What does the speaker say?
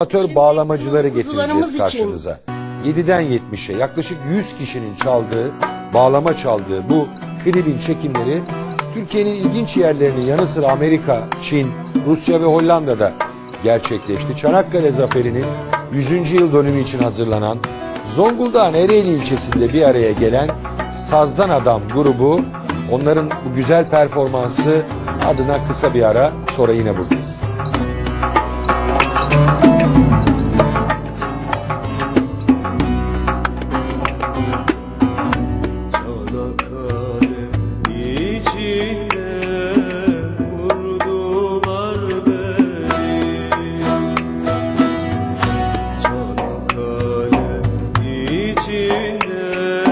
Amatör bağlamacıları getireceğiz karşınıza. 7'den 70'e yaklaşık 100 kişinin çaldığı, bağlama çaldığı bu klibin çekimleri Türkiye'nin ilginç yerlerinin yanı sıra Amerika, Çin, Rusya ve Hollanda'da gerçekleşti. Çanakkale Zaferi'nin 100. yıl dönümü için hazırlanan Zonguldak'ın Ereğli ilçesinde bir araya gelen Sazdan Adam grubu onların bu güzel performansı adına kısa bir ara sonra yine buradayız. makale içinde vurdular beni. Çanakkale içinde